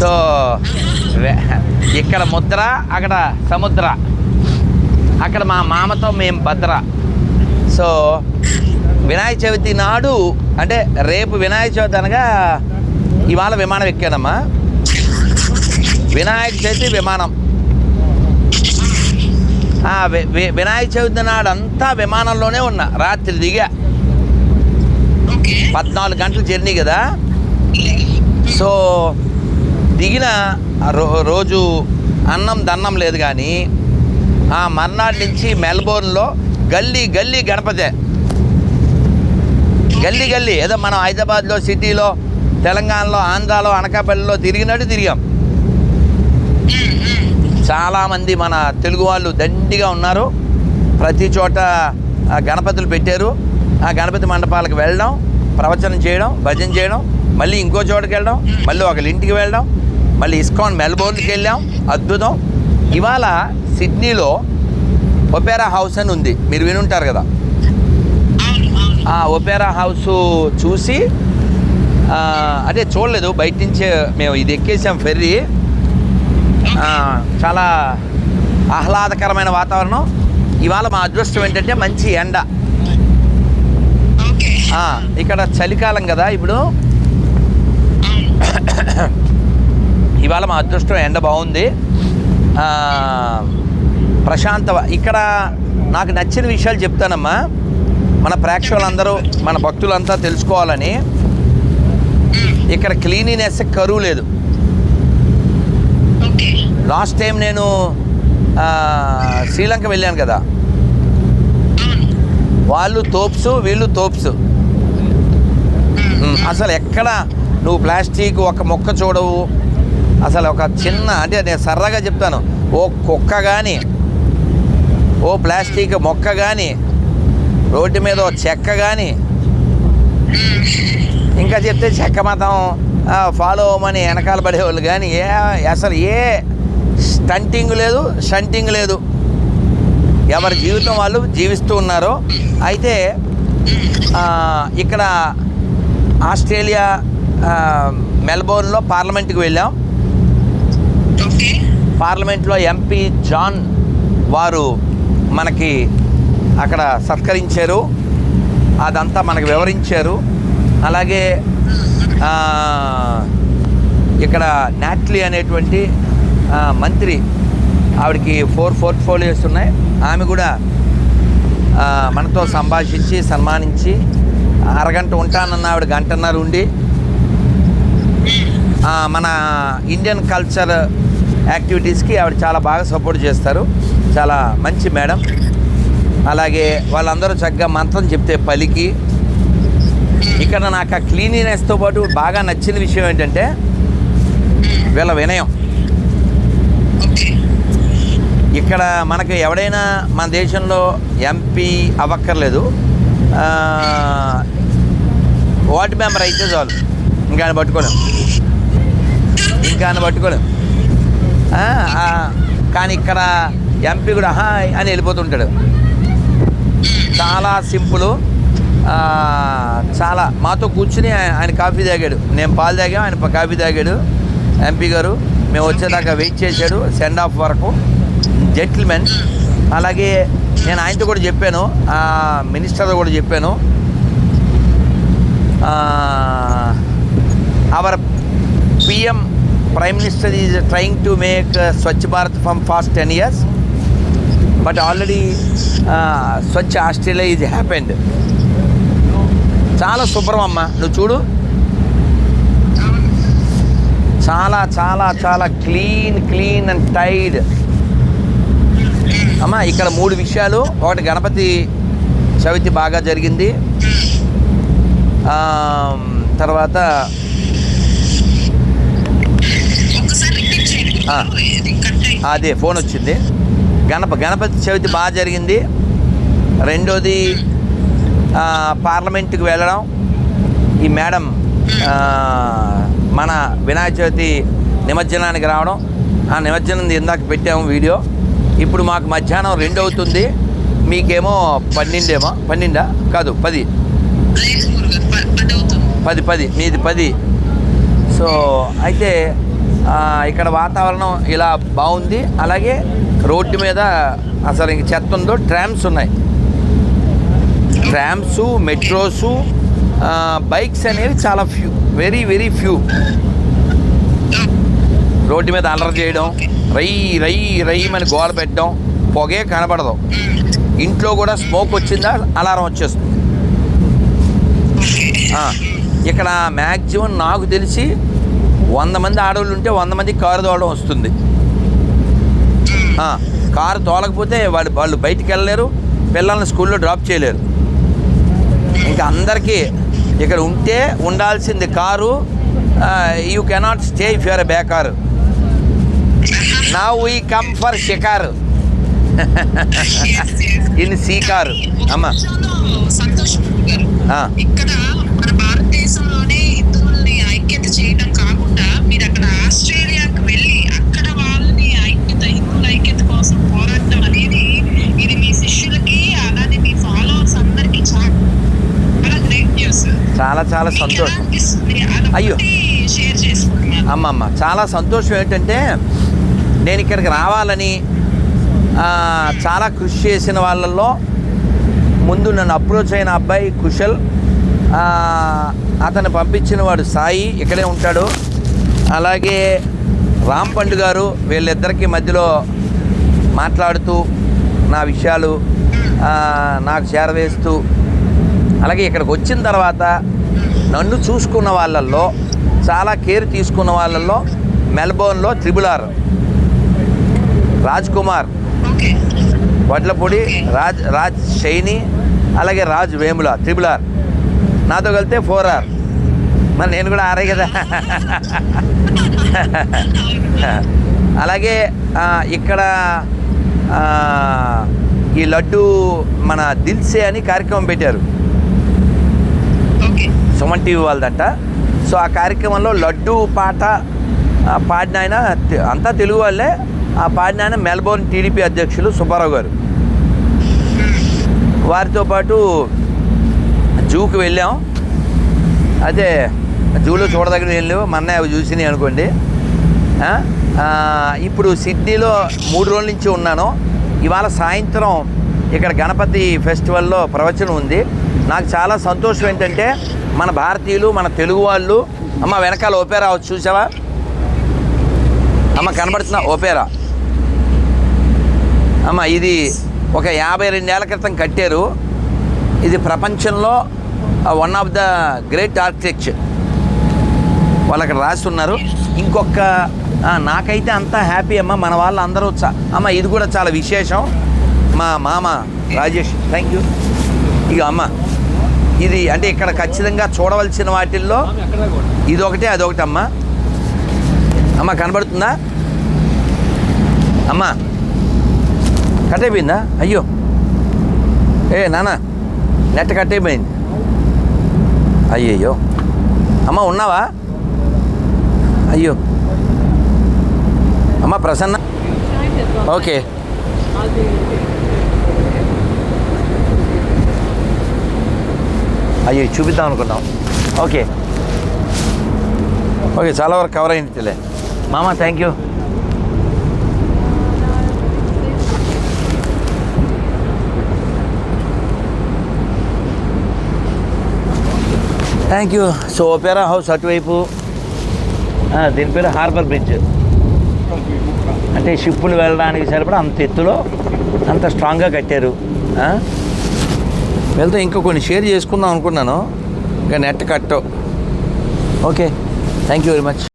So ఇక్కడ ముద్ర అక్కడ సముద్ర. అక్కడ మా మామతో మేము భద్ర. సో వినాయక చవితి నాడు అంటే రేపు వినాయక చవితి అనగా ఇవాళ విమానం ఎక్కానమ్మా. వినాయక చవితి విమానం. వినాయక చవితి నాడు అంతా విమానంలోనే ఉన్నా. రాత్రి దిగా. పద్నాలుగు గంటల జర్నీ కదా. సో దిగిన రో- రోజు అన్నం దన్నం లేదు కానీ ఆ మర్నాడు నుంచి మెల్బోర్న్లో గల్లీ గల్లీ గణపతే. గల్లీ గల్లీ. ఏదో మనం హైదరాబాద్లో సిటీలో తెలంగాణలో ఆంధ్రాలో అనకాపల్లిలో తిరిగినట్టు తిరిగాం. చాలామంది మన తెలుగు వాళ్ళు దండిగా ఉన్నారు. ప్రతి చోట ఆ, గణపతులు పెట్టారు. ఆ గణపతి మండపాలకు వెళ్ళడం ప్రవచనం చేయడం భజన చేయడం మళ్ళీ ఇంకో చోటకి వెళ్ళడం మళ్ళీ ఒకళ్ళ ఇంటికి వెళ్ళడం మళ్ళీ ఇస్కాన్ మెల్బోర్న్కి వెళ్ళాం. అద్భుతం. ఇవాళ సిడ్నీలో ఒపేరా హౌస్ అని ఉంది. మీరు వినుంటారు కదా. ఆ ఒపేరా హౌస్ చూసి అదే చూడలేదు. బయట నుంచే మేము ఇది ఎక్కేసాం ఫెర్రీ. చాలా ఆహ్లాదకరమైన వాతావరణం. ఇవాళ మా అదృష్టం ఏంటంటే మంచి ఎండ. ఇక్కడ చలికాలం కదా ఇప్పుడు. ఇవాళ మా అదృష్టం ఎండ బాగుంది. ప్రశాంత ఇక్కడ నాకు నచ్చిన విషయాలు చెప్తానమ్మా. మన ప్రేక్షకులందరూ మన భక్తులంతా తెలుసుకోవాలని. ఇక్కడ క్లీనినెస్ కరువు లేదు. లాస్ట్ టైం నేను శ్రీలంక వెళ్ళాను కదా. వాళ్ళు తోప్స్ వీళ్ళు తోప్స్. అసలు ఎక్కడ నువ్వు ప్లాస్టిక్ ఒక మొక్క చూడవు. అసలు ఒక చిన్న అంటే నేను సరదాగా చెప్తాను. ఓ కుక్క కానీ ఓ ప్లాస్టిక్ మొక్క కానీ రోడ్డు మీద ఓ చెక్క కానీ ఇంకా చెప్తే చెక్క మతం ఫాలో అవ్వమని వెనకాల పడేవాళ్ళు కానీ ఏ అసలు ఏ స్టంటింగ్ లేదు షంటింగ్ లేదు. ఎవరి జీవితం వాళ్ళు జీవిస్తూ ఉన్నారు అయితే ఇక్కడ ఆస్ట్రేలియా మెల్బోర్న్లో పార్లమెంట్కి వెళ్ళాం. పార్లమెంట్లో ఎంపీ జాన్ వారు మనకి అక్కడ సత్కరించారు. అదంతా మనకు వివరించారు. అలాగే ఇక్కడ నాట్లీ అనేటువంటి మంత్రి ఆవిడకి ఫోర్ పోర్ట్ఫోలియోస్ ఉన్నాయి. ఆమె కూడా మనతో సంభాషించి సన్మానించి అరగంట ఉంటానన్న ఆవిడ గంటన్నర ఉండి మన ఇండియన్ కల్చర్ యాక్టివిటీస్కి ఆవిడ చాలా బాగా సపోర్ట్ చేస్తారు. చాలా మంచి మేడం. అలాగే వాళ్ళందరూ చక్కగా మంత్రం చెప్తే పలికి. ఇక్కడ నాకు ఆ క్లీనినెస్తో పాటు బాగా నచ్చిన విషయం ఏంటంటే వీళ్ళ వినయం. ఇక్కడ మనకు ఎవడైనా మన దేశంలో ఎంపీ అవ్వక్కర్లేదు. వార్డ్ వార్డు మెంబర్ అయితే చాలు. ఇంకా ఆయన పట్టుకోలేం. ఇంకా ఆయన పట్టుకోలేం. కానీ ఇక్కడ ఎంపీ కూడా హాయ్ అని వెళ్ళిపోతుంటాడు. చాలా సింపుల్ చాలా మాతో కూర్చుని ఆయన కాఫీ తాగాడు. నేను పాలు తాగాం ఆయన కాఫీ తాగాడు. ఎంపీ గారు మేము వచ్చేదాకా వెయిట్ చేశాడు సెండ్ ఆఫ్ వరకు. జెంటిల్మెన్ అలాగే నేను ఆయనతో కూడా చెప్పాను మినిస్టర్తో కూడా చెప్పాను. Our PM prime minister is trying to make Swachh Bharat from past ten years but already Swachh Australia is happened చాలా శుభ్రం అమ్మ. నువ్వు చూడు. చాలా చాలా చాలా క్లీన్ క్లీన్ అండ్ టైడ్ అమ్మ ఇక్కడ మూడు విషయాలు. ఒకటి గణపతి చవితి బాగా జరిగింది. తర్వాత అదే ఫోన్ వచ్చింది. గణప గణపతి చవితి బాగా జరిగింది. రెండోది పార్లమెంట్కి వెళ్ళడం. ఈ మేడం మన వినాయక చవితి నిమజ్జనానికి రావడం. ఆ నిమజ్జనం ఇందాక పెట్టాము వీడియో. ఇప్పుడు మాకు మధ్యాహ్నం రెండు అవుతుంది. మీకేమో పన్నెండేమో? పన్నెండా? కాదు పది. పది పది. మీది పది. సో అయితే ఇక్కడ వాతావరణం ఇలా బాగుంది. అలాగే రోడ్డు మీద అసలు ఇంక చెత్త ఉందో ట్రామ్స్ ఉన్నాయి. ట్రామ్స్ మెట్రోసు బైక్స్ అనేవి చాలా few very very few. Road మీద అల్లరి చేయడం రై రై రై అని గోడ పెట్టడం పొగే కనబడదు. ఇంట్లో కూడా స్మోక్ వచ్చిందా అలారం వచ్చేస్తుంది. ఇక్కడ మ్యాక్సిమం నాకు తెలిసి వంద మంది ఆడవాళ్ళు ఉంటే వంద మంది కారు తోలడం వస్తుంది. కారు తోలకపోతే వాళ్ళు వాళ్ళు బయటికి వెళ్ళలేరు పిల్లల్ని స్కూల్లో డ్రాప్ చేయలేరు. ఇంకా అందరికీ ఇక్కడ ఉంటే ఉండాల్సింది car you cannot stay if you're back car నా వీ కమ్ ఫర్ షికారు. ఇన్ సీ కారు అమ్మ. ఇక్కడ ఐక్యత చేయడం కాకుండా మీరు అక్కడ ఆస్ట్రేలియాకి వెళ్ళి అక్కడ వాళ్ళని ఐక్యత హిందువుల ఐక్యత కోసం పోరాడడం అనేది ఇది మీ శిష్యులకి అలానే మీ ఫాలోవర్స్ అందరికి చాలా గ్రేట్ న్యూస్ చాలా చాలా సంతోషం అయ్యో. షేర్ చేసుకుంటున్నాను అమ్మమ్మ చాలా సంతోషం ఏంటంటే నేను ఇక్కడికి రావాలని ఆ, చాలా కృషి చేసిన వాళ్ళల్లో ముందు నన్ను అప్రోచ్ అయిన అబ్బాయి కుశల్. అతను పంపించిన వాడు సాయి ఇక్కడే ఉంటాడు. అలాగే రామ్ పండు గారు వీళ్ళిద్దరికి మధ్యలో మాట్లాడుతూ నా విషయాలు నాకు చేరవేస్తూ అలాగే ఇక్కడికి వచ్చిన తర్వాత నన్ను చూసుకున్న వాళ్ళల్లో చాలా కేర్ తీసుకున్న వాళ్ళల్లో మెల్బోర్న్లో త్రిబుల్ ఆర్ రాజ్ కుమార్ వడ్లపొడి రాజ్ రాజ్ షైని అలాగే రాజ్ వేముల త్రిబుల్ ఆర్ నాతో కలితే ఫోర్ ఆర్ మరి నేను కూడా ఆరే కదా. అలాగే ఇక్కడ ఈ లడ్డు మన దిల్సే అని కార్యక్రమం పెట్టారు. సుమన్ టీవీ వాళ్ళదంట. సో ఆ కార్యక్రమంలో లడ్డు పాట పాడిన ఆయన అంతా తెలుగు వాళ్ళే. ఆ పాడిన ఆయన మెల్బోర్న్ టీడీపీ అధ్యక్షులు సుబ్బారావు గారు. వారితో పాటు జూకి వెళ్ళాం. అదే జూలో చూడదగిన వెళ్ళావు మొన్న అవి చూసినాయి అనుకోండి. ఇప్పుడు సిడ్నీలో మూడు రోజుల నుంచి ఉన్నాను. ఇవాళ సాయంత్రం ఇక్కడ గణపతి ఫెస్టివల్లో ప్రవచనం ఉంది. నాకు చాలా సంతోషం ఏంటంటే మన భారతీయులు మన తెలుగు వాళ్ళు అమ్మ వెనకాల ఓపేరా చూసావా? అమ్మ కనబడుతున్న ఓపేరా. అమ్మ ఇది ఒక యాభై రెండేళ్ళ క్రితం కట్టారు. ఇది ప్రపంచంలో one of the great architecture వాళ్ళు అక్కడ రాసి ఉన్నారు. ఇంకొక నాకైతే అంతా హ్యాపీ అమ్మ మన వాళ్ళు అందరూ చా- అమ్మ ఇది కూడా చాలా విశేషం. మా మామ రాజేష్ థ్యాంక్ యూ ఇక అమ్మ ఇది అంటే ఇక్కడ ఖచ్చితంగా చూడవలసిన వాటిల్లో ఇది ఒకటే అదొకటి అమ్మ. అమ్మ కనబడుతుందా? అమ్మ కట్ అయిపోయిందా? అయ్యో. ఏ నాన్న. నెట్ కట్ అయ్యయ్యో. అమ్మ ఉన్నావా? అయ్యో. అమ్మ ప్రసన్న. ఓకే. అయ్యో చూపిద్దాం అనుకున్నాం. ఓకే. ఓకే చాలా వరకు కవర్ తెలియ మామ thank you thank you so opera house అటువైపు దీని పేరు హార్బర్ బ్రిడ్జ్ అంటే షిప్పులు వెళ్ళడానికి సరిపడా అంత ఎత్తులో అంత స్ట్రాంగ్గా కట్టారు. వెళ్తే ఇంకా కొన్ని షేర్ చేసుకుందాం అనుకున్నాను. ఇంకా net కట్టో okay thank you very much